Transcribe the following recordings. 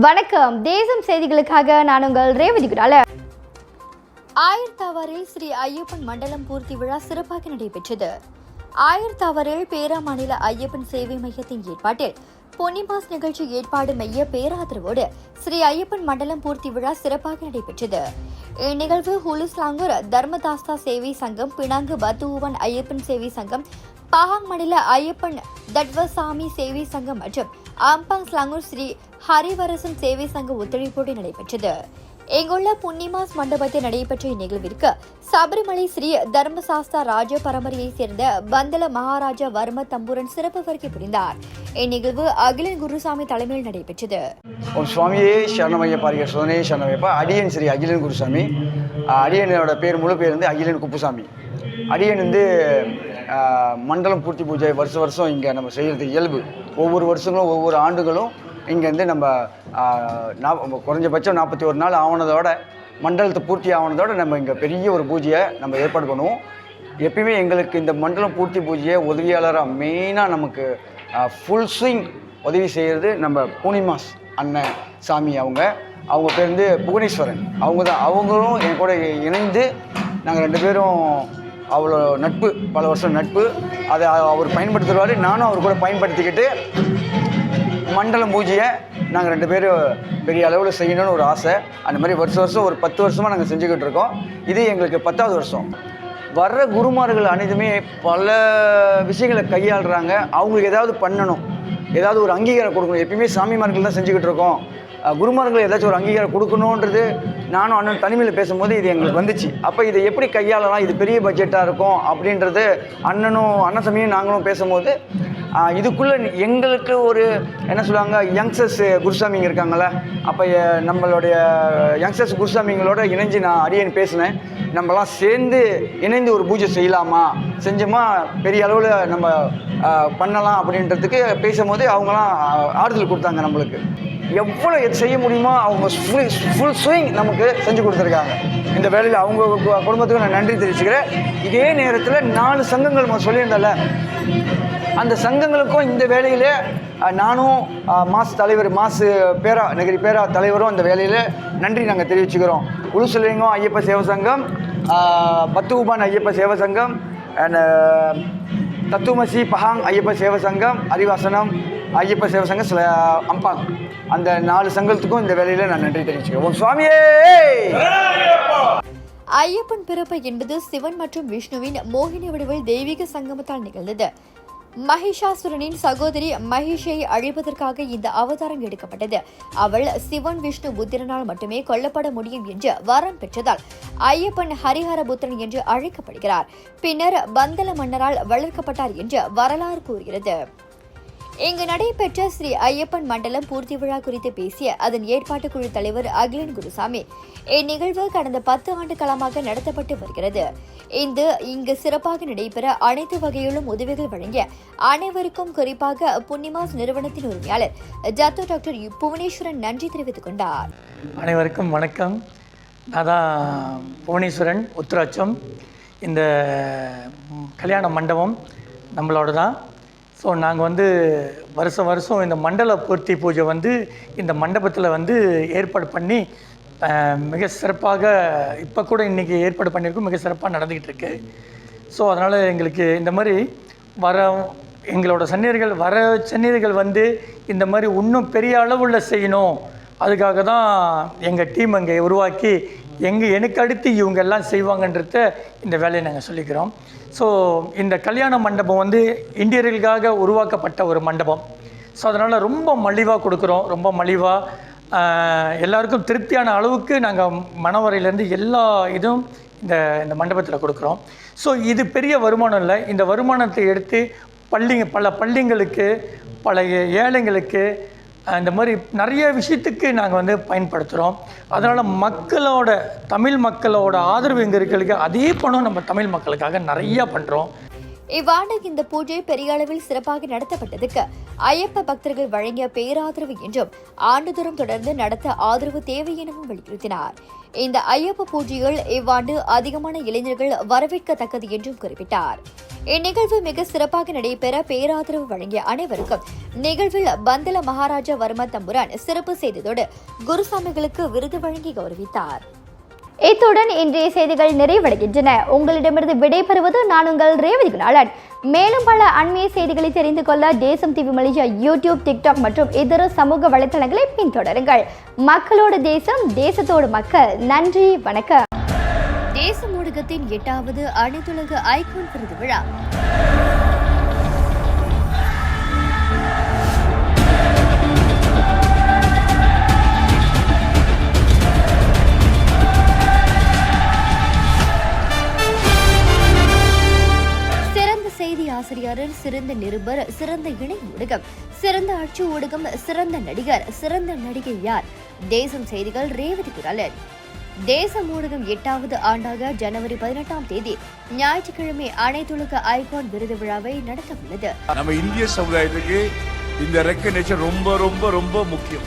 வணக்கம். தேசம் செய்திகளுக்காக நான் உங்கள் ரேவதி குடால. ஆயிரத்தாவாரில் ஸ்ரீ ஐயப்பன் மண்டலம் பூர்த்தி விழா சிறப்பாக நடைபெற்றது. ஆயிரத்தாவாரில் பேரா மாநில ஐயப்பன் சேவை மையத்தின் ஏற்பாட்டில் பொன்னிமாஸ் நிகழ்ச்சி ஏற்பாடு மைய பேராதரவோடு ஸ்ரீ ஐயப்பன் மண்டலம் பூர்த்தி விழா சிறப்பாக நடைபெற்றது. இந்நிகழ்வு ஹுலுஸ்லாங்கூர் தர்மதாஸ்தா சேவை சங்கம் பினாங்கு பத்துவன் ஐயப்பன் சேவை சங்கம் பாகாங் மாநில ஐயப்பன் தட்வசாமி சேவை சங்கம் மற்றும் ஆம்பாங் ஸ்லாங்கூர் ஸ்ரீ ஹரிவரசன் சேவை சங்க ஒத்துழைப்போடு நடைபெற்றது. இங்குள்ள புன்னிமாஸ் மண்டபத்தில் நடைபெற்ற இந்நிகழ்விற்கு சபரிமலை ஸ்ரீ தர்மசாஸ்தா ராஜ பரம்பரையைச் சேர்ந்த பந்தல மகாராஜா வர்ம தம்புரன் சிறப்பு வருகை புரிந்தார். இந்நிகழ்வு அகிலன் குருசாமி தலைமையில் நடைபெற்றது. ஓம் சுவாமியே சரணமைய பாரிக சரணமையப்பா. அடியன் ஸ்ரீ அகிலன் குருசாமி. அடியனோட பேர் முழு பேர் வந்து அகிலன் குப்புசாமி. அடியன் வந்து மண்டலம் பூர்த்தி பூஜை வருஷ வருஷம் இங்கே நம்ம செய்கிறது இயல்பு. ஒவ்வொரு வருஷங்களும் ஒவ்வொரு ஆண்டுகளும் இங்கேருந்து நம்ம நா- குறைஞ்சபட்சம் நாற்பத்தி ஒரு நாள் ஆனதோட மண்டலத்தை பூர்த்தி ஆனதோட நம்ம இங்கே பெரிய ஒரு பூஜையை நம்ம ஏற்பாடு பண்ணுவோம். எப்பயுமே எங்களுக்கு இந்த மண்டலம் பூர்த்தி பூஜையை உதவியாளராக மெயினாக நமக்கு ஃபுல் ஸ்விங் உதவி செய்கிறது நம்ம பூர்ணிமாஸ் அண்ணன் சாமி அவங்க. அவங்க பேர் வந்து புவனேஸ்வரன். அவங்க தான் அவங்களும் என் கூட இணைந்து நாங்கள் ரெண்டு பேரும் அவ்வளோ நட்பு பல வருஷம் நட்பு. அதை அவர் பயன்படுத்துவார் நானும் அவர் கூட பயன்படுத்திக்கிட்டு மண்டலம் பூஜையை நாங்கள் ரெண்டு பேரும் பெரிய அளவில் செய்யணும்னு ஒரு ஆசை. அந்த மாதிரி வருஷம் வருஷம் ஒரு பத்து வருஷமாக நாங்கள் செஞ்சுக்கிட்டு இருக்கோம். இது எங்களுக்கு பத்தாவது வருஷம். வர்ற குருமார்கள் அனைத்துமே பல விஷயங்களை கையாளுறாங்க. அவங்களுக்கு ஏதாவது பண்ணணும். ஏதாவது ஒரு அங்கீகாரம் கொடுக்கணும். எப்பயுமே சாமிமார்கள் தான் செஞ்சுக்கிட்டு இருக்கோம். குருமார்கள் ஏதாச்சும் ஒரு அங்கீகாரம் கொடுக்கணுன்றது நானும் அண்ணன் தனிமையில் பேசும்போது இது எங்களுக்கு வந்துச்சு. அப்போ இதை எப்படி கையாளலாம்? இது பெரிய பட்ஜெட்டாக இருக்கும் அப்படின்றது அண்ணனும் அண்ணன் நாங்களும் பேசும்போது இதுக்குள்ளே எங்களுக்கு ஒரு என்ன சொல்லுவாங்க யங்ஸ்டர்ஸ் குருசாமிங்க இருக்காங்கள அப்போ நம்மளுடைய யங்ஸ்டர்ஸ் குருசாமிங்களோட இணைஞ்சு நான் அடியன் பேசினேன். நம்மலாம் சேர்ந்து இணைந்து ஒரு பூஜை செய்யலாமா? செஞ்சோமா? பெரிய அளவில் நம்ம பண்ணலாம் அப்படின்றதுக்கு பேசும்போது அவங்களாம் ஆறுதல் கொடுத்தாங்க நம்மளுக்கு. எவ்வளோ செய்ய முடியுமோ அவங்க ஃபுல் ஃபுல் ஸ்விங் நமக்கு செஞ்சு கொடுத்துருக்காங்க. இந்த வேலையில் அவங்க கு- குடும்பத்துக்கு நான் நன்றி தெரிவிச்சுக்கிறேன். இதே நேரத்தில் நாலு சங்கங்கள் நம்ம சொல்லியிருந்தல அந்த சங்கங்களுக்கும் இந்த வேலையில் நானும் மாசு மாஸ் தலைவர் மாசு பேரா நகரி பேரா தலைவரும் அந்த வேலையில் நன்றி நாங்கள் தெரிவிச்சுக்கிறோம். உளுசலிங்கம் ஐயப்ப சேவ சங்கம் பத்துகுபான் ஐயப்ப சேவ சங்கம் அண்ட் தத்துவமசி பஹாங் ஐயப்ப சேவ சங்கம் அரிவாசனம் ஐயப்ப சேவை சங்கம் சில அம்பாங் அந்த நாலு சங்கத்துக்கும் இந்த வேலையில் நான் நன்றி தெரிவிச்சுக்கிறேன். ஓம் சுவாமியே! ஐயப்பன் பிறப்பு என்பது சிவன் மற்றும் விஷ்ணுவின் மோகினி வடிவில் தெய்வீக சங்கமத்தால் நிகழ்ந்தது. மகிஷாசுரனின் சகோதரி மகிஷை அழிப்பதற்காக இந்த அவதாரம் எடுக்கப்பட்டது. அவள் சிவன் விஷ்ணு புத்திரனால் மட்டுமே கொல்லப்பட முடியும் என்று வரம் பெற்றதால் ஐயப்பன் ஹரிஹரபுத்திரன் என்று அழைக்கப்படுகிறார். பின்னர் பந்தல மன்னரால் வளர்க்கப்பட்டார் என்று வரலாறு கூறுகிறது. இங்கு நடைபெற்ற ஸ்ரீ ஐயப்பன் மண்டலம் பூர்த்தி விழா குறித்து பேசிய அதன் ஏற்பாட்டு குழு தலைவர் அகிலன் குருசாமி இந்நிகழ்வு கடந்த பத்து ஆண்டு காலமாக நடத்தப்பட்டு வருகிறது. இந்த இங்கு சிறப்பாக நடைபெற அனைத்து வகையிலும் உதவிகள் வழங்கிய அனைவருக்கும் குறிப்பாக புன்னிமாஸ் நிறுவனத்தின் உரிமையாளர் ஜத்து டாக்டர் புவனேஸ்வரன் நன்றி தெரிவித்துக் கொண்டார். அனைவருக்கும் வணக்கம். நான் தான் புவனேஸ்வரன் உத்ராட்சம் இந்த கல்யாண மண்டபம் நம்மளோட தான் ஸோ நாங்கள் வந்து வருஷம் வருஷம் இந்த மண்டல பூர்த்தி பூஜை வந்து இந்த மண்டபத்தில் வந்து ஏற்பாடு பண்ணி மிக சிறப்பாக இப்போ கூட இன்றைக்கி ஏற்பாடு பண்ணியிருக்கோம். மிக சிறப்பாக நடந்துக்கிட்டு இருக்கு ஸோ அதனால் எங்களுக்கு இந்த மாதிரி வர எங்களோட சன்னியர்கள் வர சன்னியர்கள் வந்து இந்த மாதிரி இன்னும் பெரிய அளவில் செய்யணும். அதுக்காக தான் எங்கள் டீம் அங்கே உருவாக்கி எங்கள் எனக்கு அடுத்து இவங்க எல்லாம் செய்வாங்கன்றத இந்த வேலையை நாங்கள் சொல்லிக்கிறோம். ஸோ இந்த கல்யாண மண்டபம் வந்து இந்தியர்களுக்காக உருவாக்கப்பட்ட ஒரு மண்டபம். ஸோ அதனால் ரொம்ப மலிவாக கொடுக்குறோம். ரொம்ப மலிவாக எல்லாருக்கும் திருப்தியான அளவுக்கு நாங்கள் மணவரையிலேருந்து எல்லா இதுவும் இந்த இந்த மண்டபத்தில் கொடுக்குறோம். ஸோ இது பெரிய வருமானம் இல்லை. இந்த வருமானத்தை எடுத்து பள்ளிங்க பல பள்ளிங்களுக்கு பல ஏழைங்களுக்கு இந்த மாதிரி நிறைய விஷயத்துக்கு நாங்கள் வந்து பயன்படுத்துகிறோம் அதனால் மக்களோட தமிழ் மக்களோட ஆதரவு எங்கே இருக்கிறதுக்கு அதே பணம் நம்ம தமிழ் மக்களுக்காக நிறையா பண்ணுறோம் இவ்வாண்டு இந்த பூஜை பெரிய அளவில் சிறப்பாக நடத்தப்பட்டதுக்கு ஐயப்ப பக்தர்கள் வழங்கிய பேராதரவு என்றும் ஆண்டுதோறும் தொடர்ந்து நடத்த ஆதரவு தேவை எனவும் வலியுறுத்தினார். இந்த ஐயப்ப பூஜைகள் இவ்வாண்டு அதிகமான இளைஞர்கள் வரவேற்கத்தக்கது என்றும் குறிப்பிட்டார். இந்நிகழ்வு மிக சிறப்பாக நடைபெற பேராதரவு வழங்கிய அனைவருக்கும் நிகழ்வில் பந்தல மகாராஜா வர்ம தம்புரான் சிறப்பு செய்ததோடு குருசாமிகளுக்கு விருது வழங்கி கௌரவித்தார். இத்துடன் இன்றைய செய்திகள் நிறைவடைகின்றன. உங்களிடமிருந்து விடைபெறுவது நான் உங்கள் ரேவதி குணாளன். மேலும் பல அண்மைய செய்திகளை தெரிந்து கொள்ள தேசம் டிவி மலேசியா யூடியூப் டிக்டாக் மற்றும் இதர சமூக வலைத்தளங்களை பின்தொடருங்கள். மக்களோடு தேசம் தேசத்தோடு மக்கள். நன்றி வணக்கம். தேச எட்டாவது அனைத்துலக ஐகான் விருது விழா. சிறந்த செய்தி ஆசிரியரில் சிறந்த நிருபர் சிறந்த இணை ஊடகம் சிறந்த அச்சு ஊடகம் சிறந்த நடிகர் சிறந்த நடிகை யார்? தேசம் செய்திகள் ரேவதி குரலன் தேசம் ஊடகம் எட்டாவது ஆண்டாக ஜனவரி பதினெட்டாம் தேதி ஞாயிற்றுக்கிழமை அனைத்துலக ஐகான் விருது விழாவை நடத்த உள்ளது நம்ம இந்திய சமுதாயத்துக்கு இந்த ரெக்கனேஷன் ரொம்ப ரொம்ப ரொம்ப முக்கியம்.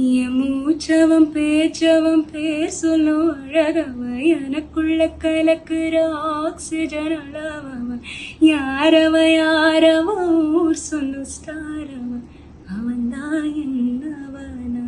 என் மூச்சவம் பேச்சவம் பேர் அழகவ. எனக்குள்ள கலக்குற ஆக்சிஜன் அளவவன் யாரவ யாரவ ஊர் சொல்லும் ஸ்டாரவன் அவன்தான் என்னவனா?